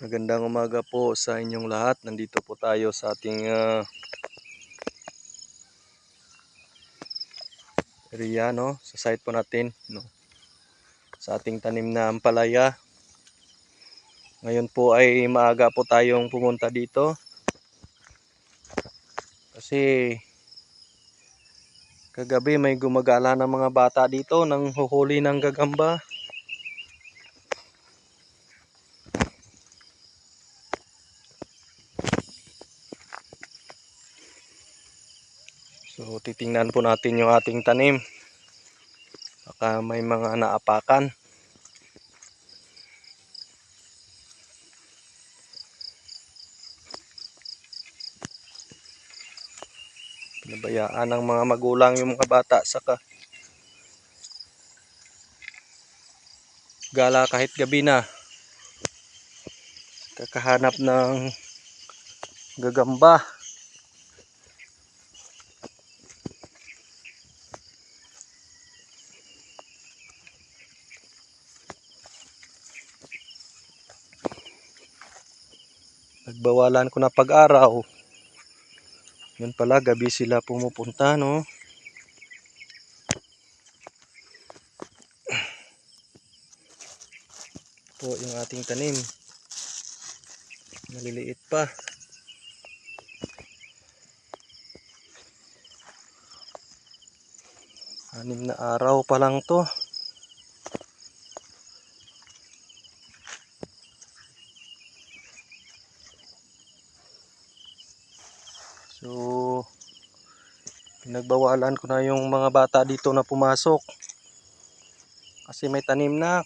Magandang umaga po sa inyong lahat. Nandito po tayo sa ating ah, area, no? Sa site po natin, no? Sa ating tanim na ampalaya. Ngayon po ay maaga po tayong pumunta dito. Kasi kagabi may gumagala ng mga bata dito nang huhuli ng gagamba. So titingnan po natin yung ating tanim. Baka may mga naapakan. Pinabayaan ng mga magulang yung mga bata saka gala kahit gabi na. Kakahanap ng gagamba. Nagbawalan ko na pag-araw. Yun pala, gabi sila pumupunta, no? Po yung ating tanim. Maliliit pa. Anim na araw pa lang to. So, pinagbawalan ko na yung mga bata dito na pumasok. Kasi may tanim na.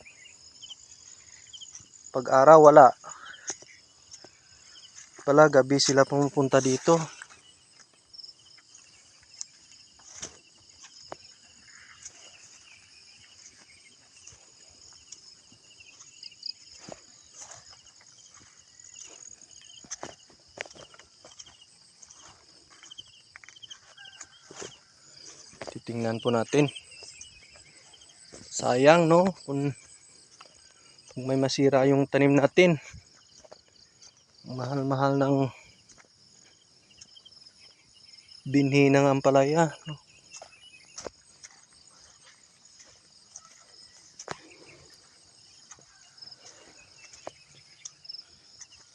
Pag araw, wala. Pala, gabi sila pumupunta dito. Titingnan po natin. Sayang, no? Kung, kung may masira yung tanim natin. Mahal-mahal ng binhi ng ampalaya. No?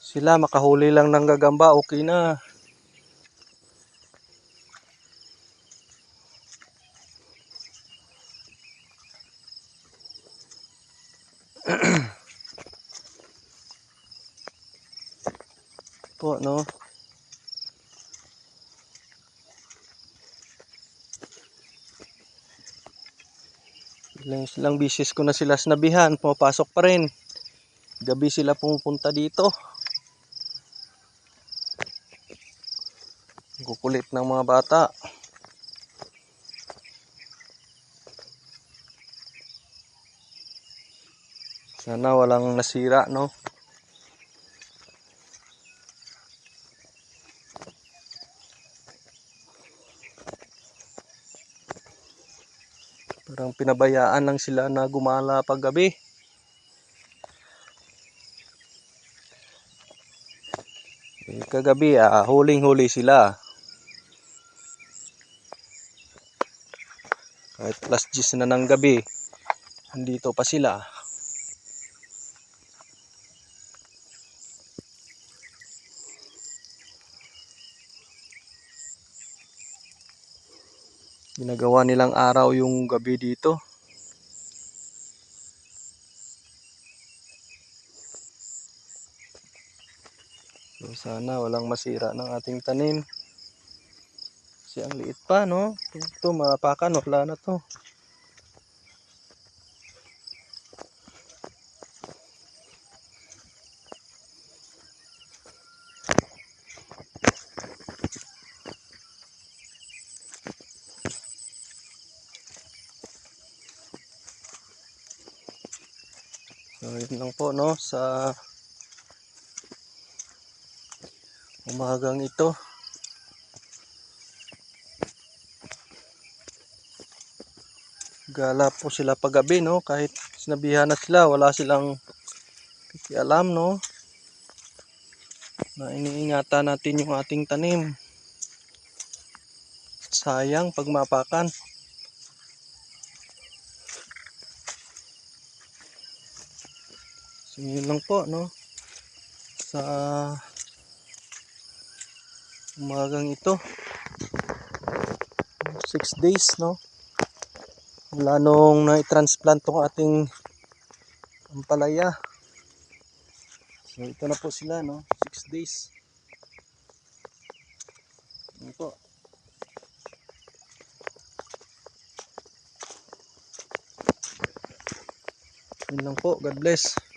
Sila makahuli lang ng gagamba, okay na. po, no? Ilang, ilang bisis ko na sila sinabihan, pumapasok pa rin. Gabi sila pumupunta dito. Kukulit ng mga bata. Sana walang nasira, no? Parang pinabayaan lang sila na gumala pag gabi. Eh, kagabi, ah, huling-huli sila. Kahit plus 10 na ng gabi, andito pa sila. Ginagawa nilang araw yung gabi dito. So sana walang masira ng ating tanim. Kasi ang liit pa, no? Ito, mapakan, wala na to. So, yun lang po, no? Sa umagang ito. Gala po sila paggabi, no? Kahit sinabihan na sila, wala silang alam, no? na iniingatan natin yung ating tanim. Sayang pag mapakan. So yun lang po no. Sa umagang ito. 6 days no. Mula nung na-transplant tong ating ampalaya. So ito na po sila no. 6 days. Yun po. Yun lang po. God bless.